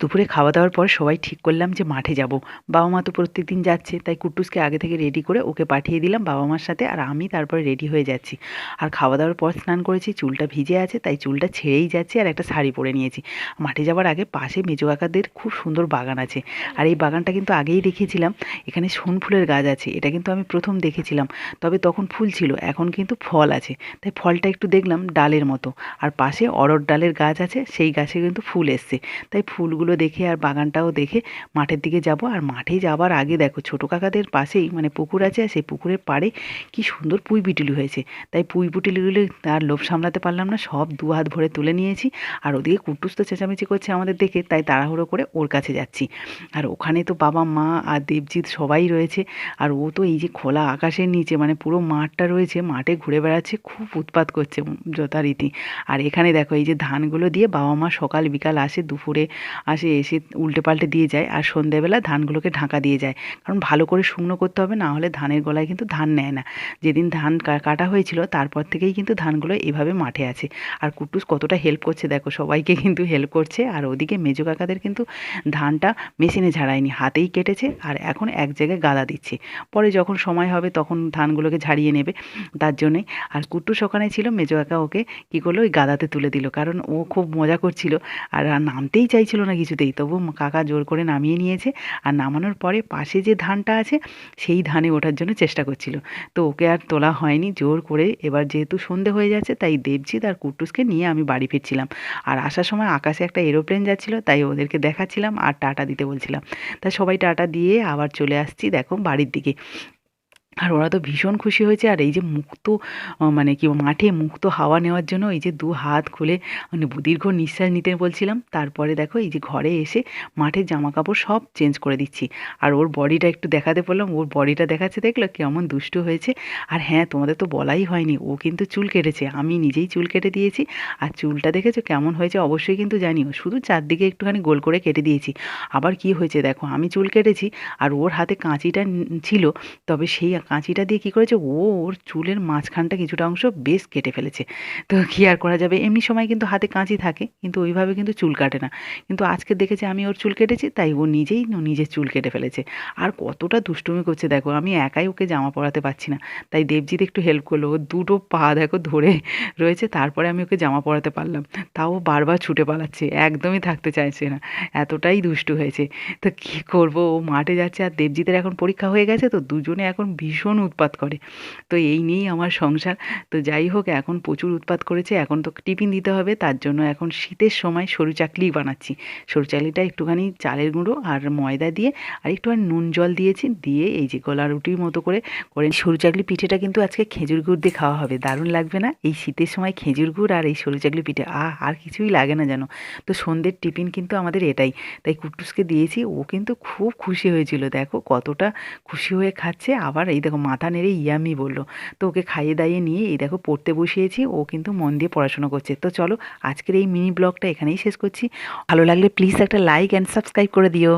দুপুরে খাওয়া দাওয়ার পর সবাই ঠিক করলাম যে মাঠে যাব। বাবা মা তো প্রত্যেকদিন যাচ্ছে, তাই কুট্টুসকে আগে থেকে রেডি করে ওকে পাঠিয়ে দিলাম বাবা মার সাথে আর আমি তারপরে রেডি হয়ে যাচ্ছি। আর খাওয়া দাওয়ার পর স্নান করেছি, চুলটা ভিজে আছে, তাই চুলটা ছেড়েই যাচ্ছি আর একটা শাড়ি পরে নিয়েছি। মাঠে যাওয়ার আগে পাশে মেজো কাকাদের খুব সুন্দর বাগান আছে। আর এই বাগানটা কিন্তু আগেই দেখেছিলাম, এখানে সোন ফুলের গাছ আছে, এটা কিন্তু আমি প্রথম দেখেছিলাম। তবে তখন ফুল ছিল, এখন কিন্তু ফল আছে, তাই ফলটা একটু দেখলাম ডালের মতো। আর পাশে অরড় ডালের গাছ আছে, সেই গাছে কিন্তু ফুল এসছে, তাই ফুলগুলো দেখে আর বাগানটাও দেখে মাঠের দিকে যাব। আর মাঠে যাবার আগে দেখো ছোটো কাকাদের পাশেই মানে পুকুর আছে আর সেই পুকুরের পাড়ে কি সুন্দর পুঁই পিটুলি হয়েছে। তাই পুঁই পুটুলিগুলো আর লোভ সামলাতে পারলাম না, সব দু হাত ভরে তুলে নিয়েছি। আর ওদিকে কুটুস তো চেঁচামেচি করছে আমাদের দেখে, তাই তাড়াহুড়ো করে ওর কাছে যাচ্ছি। আর ওখানে তো বাবা, মা আর দেবজিৎ সবাই রয়েছে। আর ও তো এই যে খোলা আকাশের নিচে মানে পুরো মাঠটা রয়েছে, মাঠে ঘুরে বেড়াচ্ছে, খুব উৎপাত করছে যথারীতি। আর এখানে দেখো এই যে ধানগুলো দিয়ে বাবা মা সকাল বিকাল আসে, দুপুরে আসে এসে উল্টে পাল্টে দিয়ে যায় আর সন্ধেবেলা ধানগুলোকে ঢাকা দিয়ে যায়। কারণ ভালো করে শুকনো করতে হবে, না হলে ধানের গলায় কিন্তু ধান নেয় না। যেদিন ধান কাটা হয়েছিল, তারপর থেকেই কিন্তু ধানগুলো এভাবে মাঠে আছে। আর কুটুস কতটা হেল্প করছে দেখো, সবাইকে কিন্তু হেল্প করছে। আর ওদিকে মেজো কাকাদের কিন্তু ধানটা মেশিনে ঝাড়ায়নি, হাতেই কেটেছে আর এখন এক জায়গায় গাদা দিচ্ছে। পরে যখন সময় হবে তখন ধানগুলোকে ঝাড়িয়ে নেবে তার জন্যই। আর কুট্টুস ওখানে ছিল, মেজো কাকা ওকে কী করল, ওই গাদাতে তুলে দিল। কারণ ও খুব মজা করছিল আর নামতেই চাইছিল না কিছুতেই। তবু কাকা জোর করে নামিয়ে নিয়েছে আর নামানোর পরে পাশে যে ধানটা আছে, সেই ধানে ওঠার জন্য চেষ্টা করছিল। তো ওকে আর তোলা হয়নি, জোর করে এবার যেহেতু সন্ধে হয়ে যাচ্ছে, তাই দেবজিৎ আর কুট্টুসকে নিয়ে আমি বাড়ি ফিরছিলাম। আর আসার সময় আকাশে একটা এরোপ্লেন যাচ্ছিল, তাই ওদেরকে দেখাচ্ছিলাম আর টাটা দিতে বলছিলাম। তাই সবাই টাটা দিয়ে আবার চলে আসছি, দেখো বাড়ির দিকে। আর ওরা তো ভীষণ খুশি হয়েছে। আর এই যে মুক্ত মানে কি মাঠে মুক্ত হাওয়া নেওয়ার জন্য এই যে দু হাত খুলে মানে দীর্ঘ নিঃশ্বাস নিতে বলছিলাম। তারপরে দেখো এই যে ঘরে এসে মাঠের জামা কাপড় সব চেঞ্জ করে দিচ্ছি। আর ওর বডিটা একটু দেখাতে বললাম, ওর বডিটা দেখাচ্ছে, দেখল কেমন দুষ্টু হয়েছে। আর হ্যাঁ তোমাদের তো বলাই হয়নি, ও কিন্তু চুল কেটেছে। আমি নিজেই চুল কেটে দিয়েছি। আর চুলটা দেখেছ কেমন হয়েছে অবশ্যই কিন্তু জানিও। শুধু চারদিকে একটুখানি গোল করে কেটে দিয়েছি। আবার কি হয়েছে দেখো, আমি চুল কেটেছি, আর ওর হাতে কাঁচিটা ছিল, তবে সেই কাঁচিটা দিয়ে কী করেছে? ও, ওর চুলের মাঝখানটা কিছুটা অংশ বেশ কেটে ফেলেছে। তো কী আর করা যাবে? এমনি সময় কিন্তু হাতে কাঁচি থাকে, কিন্তু ওইভাবে কিন্তু চুল কাটে না। কিন্তু আজকে দেখেছে আমি ওর চুল কেটেছি, তাই ও নিজেই নিজের চুল কেটে ফেলেছে। আর কতটা দুষ্টুমি করছে দেখো, আমি একাই ওকে জামা পরাতে পারছি না। তাই দেবজিৎ একটু হেল্প করল ও দুটো পা দেখো ধরে রয়েছে, তারপরে আমি ওকে জামা পরাতে পারলাম। তাও বারবার ছুটে পালাচ্ছে, একদমই থাকতে চাইছে না। এতটাই দুষ্টু হয়েছে। তো কী করব? ও মাঠে যাচ্ছে আর দেবজিতের এখন পরীক্ষা হয়ে গেছে, তো দুজনে এখন ভীষণ উৎপাত করে। তো এই নিয়েই আমার সংসার। তো যাই হোক, এখন প্রচুর উৎপাত করেছে, এখন তো টিফিন দিতে হবে, তার জন্য এখন শীতের সময় সরু চাকলি বানাচ্ছি। সরু চাকলিটা একটুখানি চালের গুঁড়ো আর ময়দা দিয়ে আর একটুখানি নুন জল দিয়েছি, দিয়ে এই যে গলা রুটির মতো করে করে সরু চাকলি পিঠেটা কিন্তু আজকে খেজুর গুড় দিয়ে খাওয়া হবে, দারুণ লাগবে না? এই শীতের সময় খেজুর গুড় আর এই সরু চাকলি পিঠে আ আর কিছুই লাগে না যেন। তো সন্ধ্যের টিফিন কিন্তু আমাদের এটাই, তাই কুটুসকে দিয়েছি, ও কিন্তু খুব খুশি হয়েছিল, দেখো কতটা খুশি হয়ে খাচ্ছে, আবার এই দেখো মাথা নেড়ে ইয়ামি বলল, তো ওকে খাইয়ে দাইয়ে নিয়ে এই দেখো পড়তে বসিয়েছি, ও কিন্তু মন দিয়ে পড়াশোনা করছে। তো চলো আজকের এই মিনি ব্লগটা এখানেই শেষ করছি। ভালো লাগলে প্লিজ একটা লাইক অ্যান্ড সাবস্ক্রাইব করে দিও।